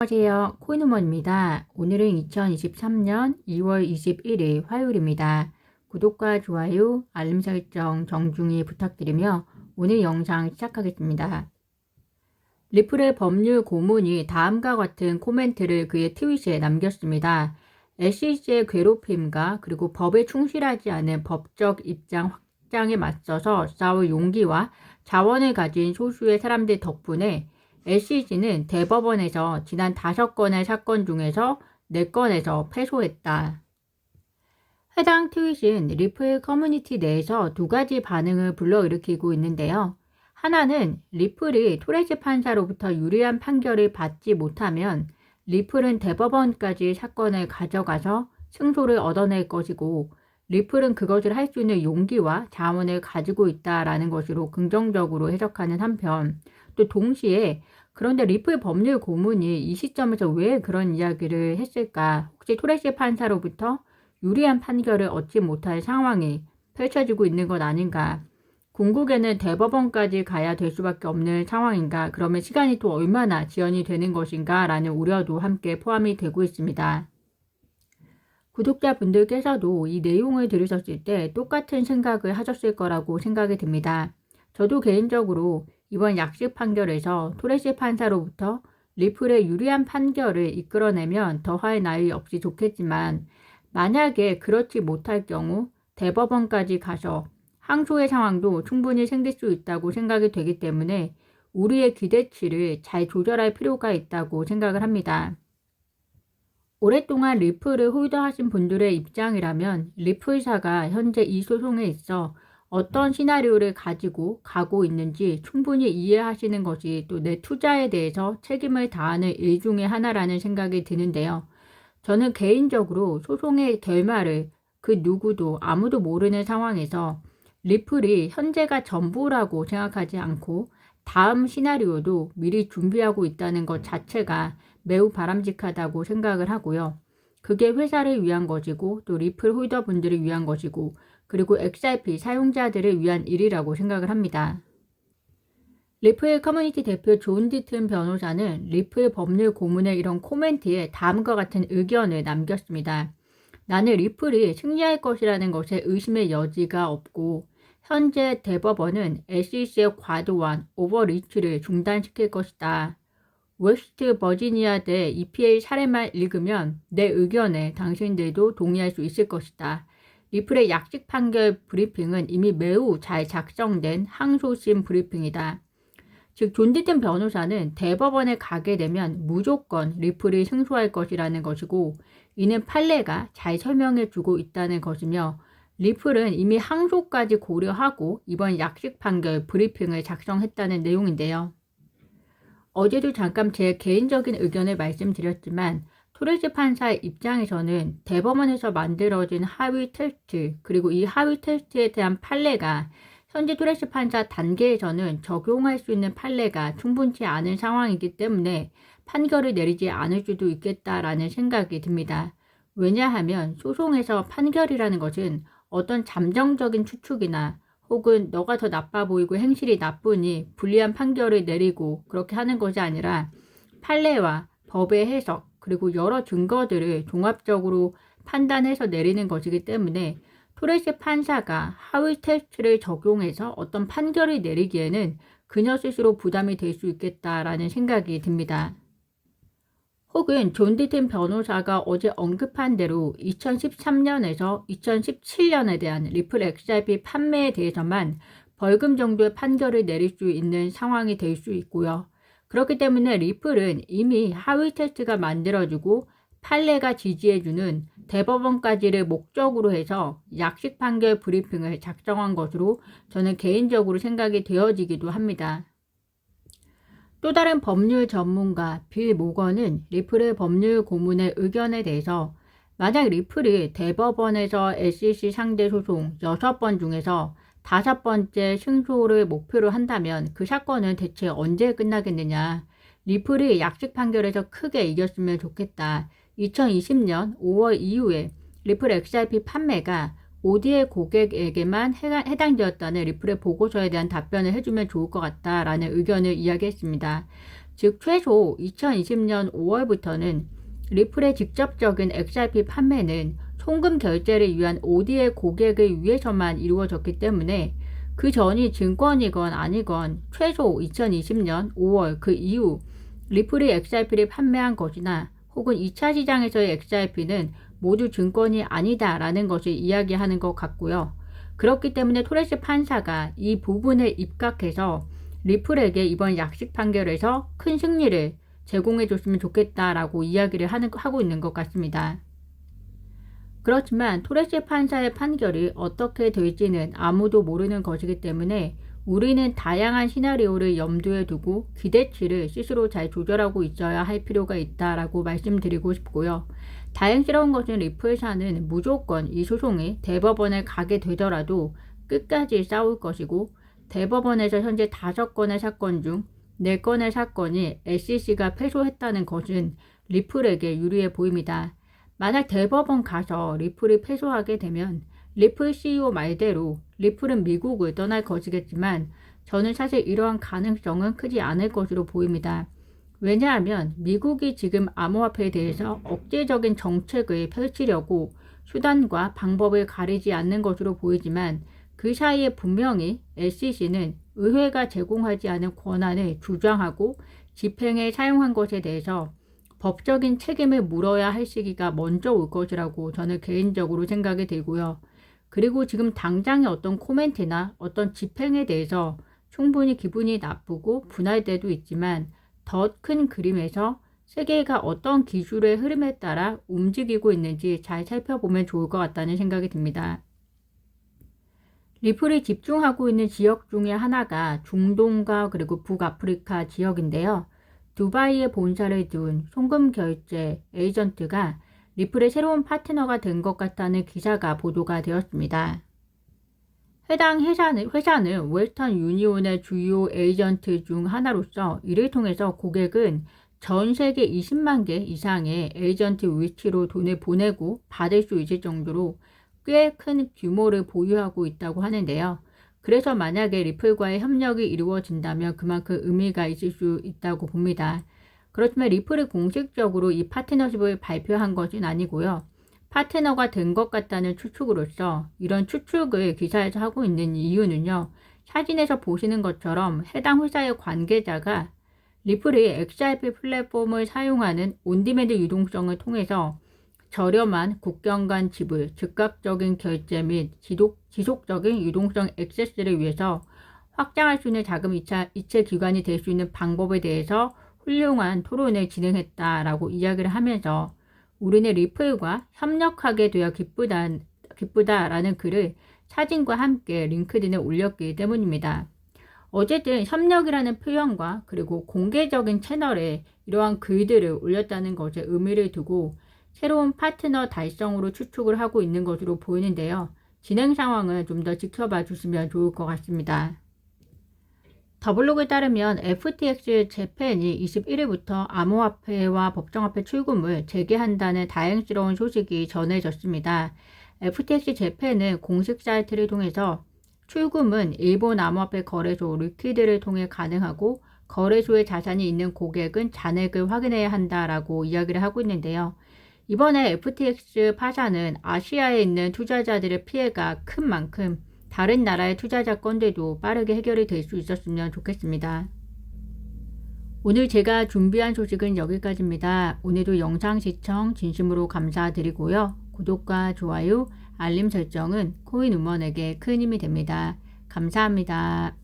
안녕하세요. 코인우먼입니다. 오늘은 2023년 2월 21일 화요일입니다. 구독과 좋아요, 알림 설정 정중히 부탁드리며 오늘 영상 시작하겠습니다. 리플의 법률 고문이 다음과 같은 코멘트를 그의 트윗에 남겼습니다. SEC의 괴롭힘과 그리고 법에 충실하지 않은 법적 입장 확장에 맞서서 싸울 용기와 자원을 가진 소수의 사람들 덕분에 SCG는 대법원에서 지난 다섯 건의 사건 중에서 네 건에서 패소했다. 해당 트윗은 리플 커뮤니티 내에서 두 가지 반응을 불러일으키고 있는데요. 하나는 리플이 토레스 판사로부터 유리한 판결을 받지 못하면 리플은 대법원까지 사건을 가져가서 승소를 얻어낼 것이고 리플은 그것을 할 수 있는 용기와 자원을 가지고 있다라는 것으로 긍정적으로 해석하는 한편 또 동시에 그런데 리플 법률 고문이 이 시점에서 왜 그런 이야기를 했을까? 혹시 토레시 판사로부터 유리한 판결을 얻지 못할 상황이 펼쳐지고 있는 것 아닌가? 궁극에는 대법원까지 가야 될 수밖에 없는 상황인가? 그러면 시간이 또 얼마나 지연이 되는 것인가? 라는 우려도 함께 포함이 되고 있습니다. 구독자분들께서도 이 내용을 들으셨을 때 똑같은 생각을 하셨을 거라고 생각이 듭니다. 저도 개인적으로 이번 약식 판결에서 토레시 판사로부터 리플의 유리한 판결을 이끌어내면 더할 나위 없이 좋겠지만 만약에 그렇지 못할 경우 대법원까지 가서 항소의 상황도 충분히 생길 수 있다고 생각이 되기 때문에 우리의 기대치를 잘 조절할 필요가 있다고 생각을 합니다. 오랫동안 리플을 홀더하신 분들의 입장이라면 리플사가 현재 이 소송에 있어 어떤 시나리오를 가지고 가고 있는지 충분히 이해하시는 것이 또 내 투자에 대해서 책임을 다하는 일 중의 하나라는 생각이 드는데요. 저는 개인적으로 소송의 결말을 그 누구도 아무도 모르는 상황에서 리플이 현재가 전부라고 생각하지 않고 다음 시나리오도 미리 준비하고 있다는 것 자체가 매우 바람직하다고 생각을 하고요. 그게 회사를 위한 것이고 또 리플 홀더분들을 위한 것이고 그리고 XRP 사용자들을 위한 일이라고 생각을 합니다. 리플 커뮤니티 대표 존 디튼 변호사는 리플 법률 고문의 이런 코멘트에 다음과 같은 의견을 남겼습니다. 나는 리플이 승리할 것이라는 것에 의심의 여지가 없고 현재 대법원은 SEC의 과도한 오버리치를 중단시킬 것이다. 웨스트 버지니아 대 EPA 사례만 읽으면 내 의견에 당신들도 동의할 수 있을 것이다. 리플의 약식 판결 브리핑은 이미 매우 잘 작성된 항소심 브리핑이다. 즉, 존디든 변호사는 대법원에 가게 되면 무조건 리플이 승소할 것이라는 것이고, 이는 판례가 잘 설명해 주고 있다는 것이며, 리플은 이미 항소까지 고려하고 이번 약식 판결 브리핑을 작성했다는 내용인데요. 어제도 잠깐 제 개인적인 의견을 말씀드렸지만, 토레스 판사의 입장에서는 대법원에서 만들어진 하위 테스트 그리고 이 하위 테스트에 대한 판례가 현재 토레스 판사 단계에서는 적용할 수 있는 판례가 충분치 않은 상황이기 때문에 판결을 내리지 않을 수도 있겠다라는 생각이 듭니다. 왜냐하면 소송에서 판결이라는 것은 어떤 잠정적인 추측이나 혹은 너가 더 나빠 보이고 행실이 나쁘니 불리한 판결을 내리고 그렇게 하는 것이 아니라 판례와 법의 해석 그리고 여러 증거들을 종합적으로 판단해서 내리는 것이기 때문에 토레스 판사가 하위 테스트를 적용해서 어떤 판결을 내리기에는 그녀 스스로 부담이 될 수 있겠다라는 생각이 듭니다. 혹은 존 디튼 변호사가 어제 언급한 대로 2013년에서 2017년에 대한 리플 XRP 판매에 대해서만 벌금 정도의 판결을 내릴 수 있는 상황이 될 수 있고요. 그렇기 때문에 리플은 이미 하위 테스트가 만들어지고 판례가 지지해주는 대법원까지를 목적으로 해서 약식 판결 브리핑을 작성한 것으로 저는 개인적으로 생각이 되어지기도 합니다. 또 다른 법률 전문가 빌 모건은 리플의 법률 고문의 의견에 대해서 만약 리플이 대법원에서 SEC 상대 소송 6번 중에서 다섯 번째 승소를 목표로 한다면 그 사건은 대체 언제 끝나겠느냐. 리플이 약식 판결에서 크게 이겼으면 좋겠다. 2020년 5월 이후에 리플 XRP 판매가 OD의 고객에게만 해당되었다는 리플의 보고서에 대한 답변을 해주면 좋을 것 같다라는 의견을 이야기했습니다. 즉 최소 2020년 5월부터는 리플의 직접적인 XRP 판매는 송금 결제를 위한 OD의 고객을 위해서만 이루어졌기 때문에 그 전이 증권이건 아니건 최소 2020년 5월 그 이후 리플이 XRP를 판매한 것이나 혹은 2차 시장에서의 XRP는 모두 증권이 아니다라는 것을 이야기하는 것 같고요. 그렇기 때문에 토레스 판사가 이 부분을 입각해서 리플에게 이번 약식 판결에서 큰 승리를 제공해 줬으면 좋겠다라고 이야기를 하는, 하고 있는 것 같습니다. 그렇지만 토레스 판사의 판결이 어떻게 될지는 아무도 모르는 것이기 때문에 우리는 다양한 시나리오를 염두에 두고 기대치를 스스로 잘 조절하고 있어야 할 필요가 있다라고 말씀드리고 싶고요. 다행스러운 것은 리플사는 무조건 이 소송이 대법원에 가게 되더라도 끝까지 싸울 것이고 대법원에서 현재 다섯 건의 사건 중 네 건의 사건이 SEC가 패소했다는 것은 리플에게 유리해 보입니다. 만약 대법원 가서 리플이 패소하게 되면 리플 CEO 말대로 리플은 미국을 떠날 것이겠지만 저는 사실 이러한 가능성은 크지 않을 것으로 보입니다. 왜냐하면 미국이 지금 암호화폐에 대해서 억제적인 정책을 펼치려고 수단과 방법을 가리지 않는 것으로 보이지만 그 사이에 분명히 SEC는 의회가 제공하지 않은 권한을 주장하고 집행에 사용한 것에 대해서 법적인 책임을 물어야 할 시기가 먼저 올 것이라고 저는 개인적으로 생각이 들고요. 그리고 지금 당장의 어떤 코멘트나 어떤 집행에 대해서 충분히 기분이 나쁘고 분할 때도 있지만 더 큰 그림에서 세계가 어떤 기술의 흐름에 따라 움직이고 있는지 잘 살펴보면 좋을 것 같다는 생각이 듭니다. 리플이 집중하고 있는 지역 중에 하나가 중동과 그리고 북아프리카 지역인데요. 두바이에 본사를 둔 송금 결제 에이전트가 리플의 새로운 파트너가 된 것 같다는 기사가 보도가 되었습니다. 해당 회사는, 회사는 웨스턴 유니온의 주요 에이전트 중 하나로서 이를 통해서 고객은 전 세계 20만 개 이상의 에이전트 위치로 돈을 보내고 받을 수 있을 정도로 꽤 큰 규모를 보유하고 있다고 하는데요. 그래서 만약에 리플과의 협력이 이루어진다면 그만큼 의미가 있을 수 있다고 봅니다. 그렇지만 리플이 공식적으로 이 파트너십을 발표한 것은 아니고요. 파트너가 된 것 같다는 추측으로서 이런 추측을 기사에서 하고 있는 이유는요. 사진에서 보시는 것처럼 해당 회사의 관계자가 리플이 XRP 플랫폼을 사용하는 온디맨드 유동성을 통해서 저렴한 국경 간 지불, 즉각적인 결제 및 지속, 지속적인 유동성 액세스를 위해서 확장할 수 있는 자금 이차, 이체 기관이 될 수 있는 방법에 대해서 훌륭한 토론을 진행했다라고 이야기를 하면서 우리는 리플과 협력하게 되어 기쁘다, 기쁘다라는 글을 사진과 함께 링크드인에 올렸기 때문입니다. 어쨌든 협력이라는 표현과 그리고 공개적인 채널에 이러한 글들을 올렸다는 것에 의미를 두고 새로운 파트너 달성으로 추측을 하고 있는 것으로 보이는데요. 진행 상황을 좀 더 지켜봐 주시면 좋을 것 같습니다. 더블록에 따르면 FTX 재팬이 21일부터 암호화폐와 법정화폐 출금을 재개한다는 다행스러운 소식이 전해졌습니다. FTX 재팬은 공식 사이트를 통해서 출금은 일본 암호화폐 거래소 리퀴드를 통해 가능하고 거래소에 자산이 있는 고객은 잔액을 확인해야 한다라고 이야기를 하고 있는데요. 이번에 FTX 파산은 아시아에 있는 투자자들의 피해가 큰 만큼 다른 나라의 투자자 건들도 빠르게 해결이 될 수 있었으면 좋겠습니다. 오늘 제가 준비한 소식은 여기까지입니다. 오늘도 영상 시청 진심으로 감사드리고요. 구독과 좋아요, 알림 설정은 코인 우먼에게 큰 힘이 됩니다. 감사합니다.